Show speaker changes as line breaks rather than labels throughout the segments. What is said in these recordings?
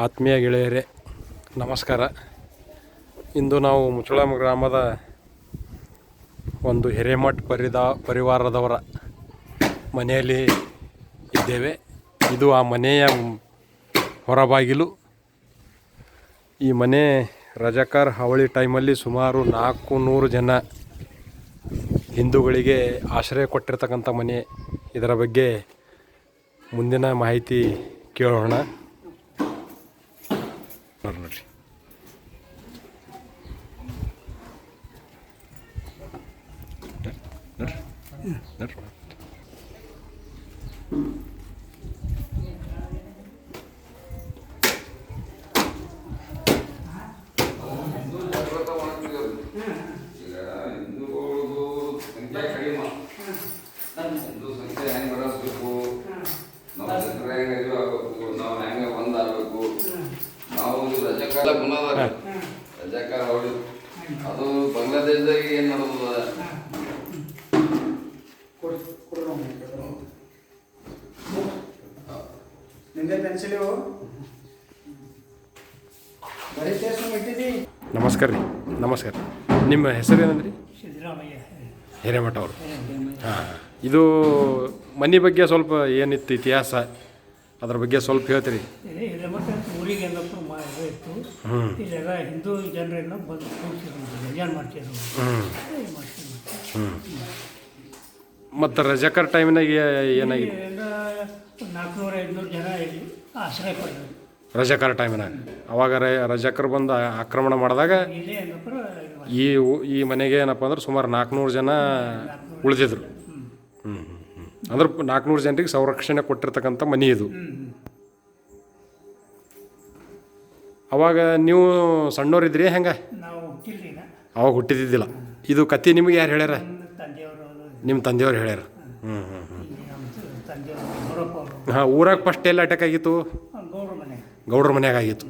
ಆತ್ಮೀಯ ಗೆಳೆಯರೇ, ನಮಸ್ಕಾರ. ಇಂದು ನಾವು ಮುಚ್ಚಳಂ ಗ್ರಾಮದ ಒಂದು ಹಿರೇಮಠ್ ಪರಿದ, ಪರಿವಾರದವರ ಮನೆಯಲ್ಲಿ ಇದ್ದೇವೆ. ಇದು ಆ ಮನೆಯ ಹೊರಬಾಗಿಲು. ಈ ಮನೆ ರಜಾಕರ್ ಹಾವಳಿ ಟೈಮಲ್ಲಿ ಸುಮಾರು ನಾಲ್ಕು ನೂರು ಜನ ಹಿಂದೂಗಳಿಗೆ ಆಶ್ರಯ ಕೊಟ್ಟಿರ್ತಕ್ಕಂಥ ಮನೆ. ಇದರ ಬಗ್ಗೆ ಮುಂದಿನ ಮಾಹಿತಿ ಕೇಳೋಣ. ನೋಡ್ರಿ ನೋಡ್ರಿ ನೋಡ್ರಿ
ಇದು ರಜಾಕಾರ ಅವಳು ಅದು ಬಾಂಗ್ಲಾದೇಶದಾಗ ಏನು ಮಾಡೋದು
ನಮಸ್ಕಾರ ರೀ ನಮಸ್ಕಾರ. ನಿಮ್ಮ ಹೆಸರು ಏನಂದ್ರಿ?
ಸಿದ್ದರಾಮಯ್ಯ.
ಹಿರೇಮಠ ಅವರು. ಹಾಂ ಇದು ಮನೆ ಬಗ್ಗೆ ಸ್ವಲ್ಪ ಏನಿತ್ತು ಇತಿಹಾಸ? ಅದ್ರ ಬಗ್ಗೆ ಸ್ವಲ್ಪ ಹೇಳ್ತೀರಿ.
ಎಲ್ಲಪ್ಪ ಮಾ ಇದು ಇತ್ತು. ಇಲ್ಲೆಲ್ಲ ಹಿಂದೂ ಜನರೆಲ್ಲ ಬಂದು ಏನು ಮಾಡ್ತಿದ್ರು? ಮಾಡ್ತಿದ್ರು?
ಮತ್ತು ರಜಾಕರ್ ಟೈಮ್ನಾಗ ಏನಾಗಿತ್ತು?
ಎಲ್ಲ ನಾಲ್ಕುನೂರ ಐದುನೂರು ಜನ ಇಲ್ಲಿ ಆಶ್ರಯ ಪಡೆದ್ರು.
ರಜಾಕರ್ ಟೈಮ್ನಾಗ. ಅವಾಗ ರಜಕರ್ ಬಂದು ಆಕ್ರಮಣ ಮಾಡಿದಾಗ
ಇಲ್ಲೇ ಏನಪ್ಪ
ಈ ಊ- ಈ ಮನೆಗೆ ಏನಪ್ಪ ಅಂದ್ರೆ ಸುಮಾರು ನಾಲ್ಕುನೂರು ಜನ ಉಳಿದಿದ್ರು. ಹ್ಞೂ ಹ್ಞೂ ಹ್ಞೂ ಅಂದ್ರೆ ನಾಲ್ಕುನೂರು ಜನರಿಗೆ ಸಂರಕ್ಷಣೆ ಕೊಟ್ಟಿರ್ತಕ್ಕಂಥ ಮನೆ ಇದು. ಅವಾಗ ನೀವು ಸಣ್ಣವರಿದ್ರಿ ಹೆಂಗೆ?
ನಾವು
ಅವಾಗ ಹುಟ್ಟಿದ್ದಿಲ್ಲ ಇದು ಕತೆ ನಿಮಗೆ ಯಾರು ಹೇಳ್ಯಾರ?
ನಮ್ಮ ತಂದೆಯವರು
ಹೇಳ್ಯಾರ. ಹ್ಞೂ ಹ್ಞೂ ಹ್ಞೂ ಹಾಂ ಊರಾಗ ಫಸ್ಟ್ ಎಲ್ಲಿ ಅಟ್ಯಾಕ್ ಆಗಿತ್ತು?
ಗೌಡ್ರ ಮನೆ.
ಗೌಡ್ರ ಮನ್ಯಾಗ ಆಗಿತ್ತು.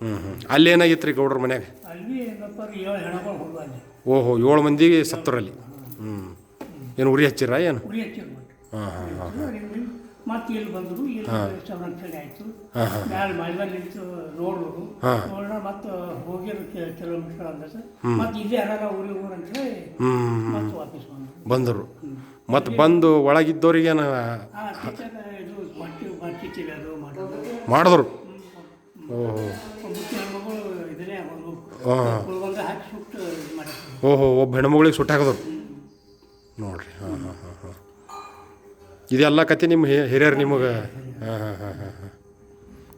ಹ್ಞೂ ಹ್ಞೂ ಅಲ್ಲಿ ಏನಾಗಿತ್ತು ರೀ ಗೌಡ್ರ ಮನ್ಯಾಗ? ಓಹೋ ಏಳು ಮಂದಿ ಸತ್ತರಲ್ಲಿ. ಹ್ಞೂ ಏನು ಉರಿ ಹಚ್ಚಿರ ಏನು?
ಹಾಂ
ಹಾಂ ಹಾಂ. ಹಾಂ
ಮತ್ತೆ ಇಲ್ಲಿ ಬಂದರು ಇಲ್ಲಿ ಸಂರಕ್ಷಣೆ ಆಯಿತು. ಮ್ಯಾಲೆ ನಿಂತು ನೋಡೋರು. ನೋಡೋಣ ಮತ್ತೆ ಹೋಗಿರೋ ಕಿಲೋಮೀಟರ್ ಅಂದ ಮತ್ತೆ ಇಲ್ಲಿ ಯಾರ ಊರಿ ಊರು ಅಂತ ಹೇಳಿ
ಹ್ಞೂ
ಮತ್ತೆ ವಾಪಸ್ ಬಂದರು.
ಬಂದರು. ಮತ್ತು ಬಂದು
ಒಳಗಿದ್ದವ್ರಿಗೆ ಇದು
ಮಾಡಿದ್ರು. ಓಹೋ.
ಇದನ್ನೇ
ಹಾಂ.
ಕುಲ್ಬಂದ ಹಾಕಿ ಸುಟ್ಟು
ಓಹೋ ಒಬ್ಬ ಹೆಣ್ಮಗಳಿಗೆ ಸುಟ್ಟು ಹಾಕಿದ್ರು. ನೋಡ್ರಿ ಹಾಂ ಹಾಂ ಹಾಂ. ಇದೆಲ್ಲ ಕತೆ ನಿಮ್ಮ ಹಿರಿಯರು ನಿಮಗೆ? ಹಾಂ ಹಾಂ ಹಾಂ ಹಾಂ ಹಾಂ.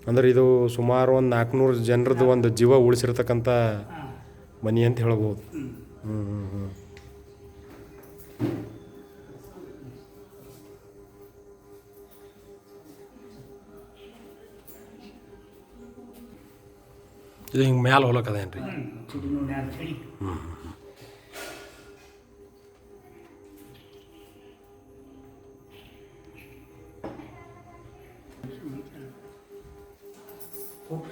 ಅಂದ್ರೆ ಇದು ಸುಮಾರು ಒಂದು ನಾಲ್ಕುನೂರು ಜನರದ್ದು ಒಂದು ಜೀವ ಉಳಿಸಿರ್ತಕ್ಕಂಥ ಮನಿ ಅಂತ ಹೇಳ್ಬೋದು. ಹ್ಞೂ ಹ್ಞೂ ಹ್ಞೂ ಇದು ಹಿಂಗೆ ಮ್ಯಾಲೆ ಹೊಲಕ್ಕದೇನು ರೀ
ಇದು Hop.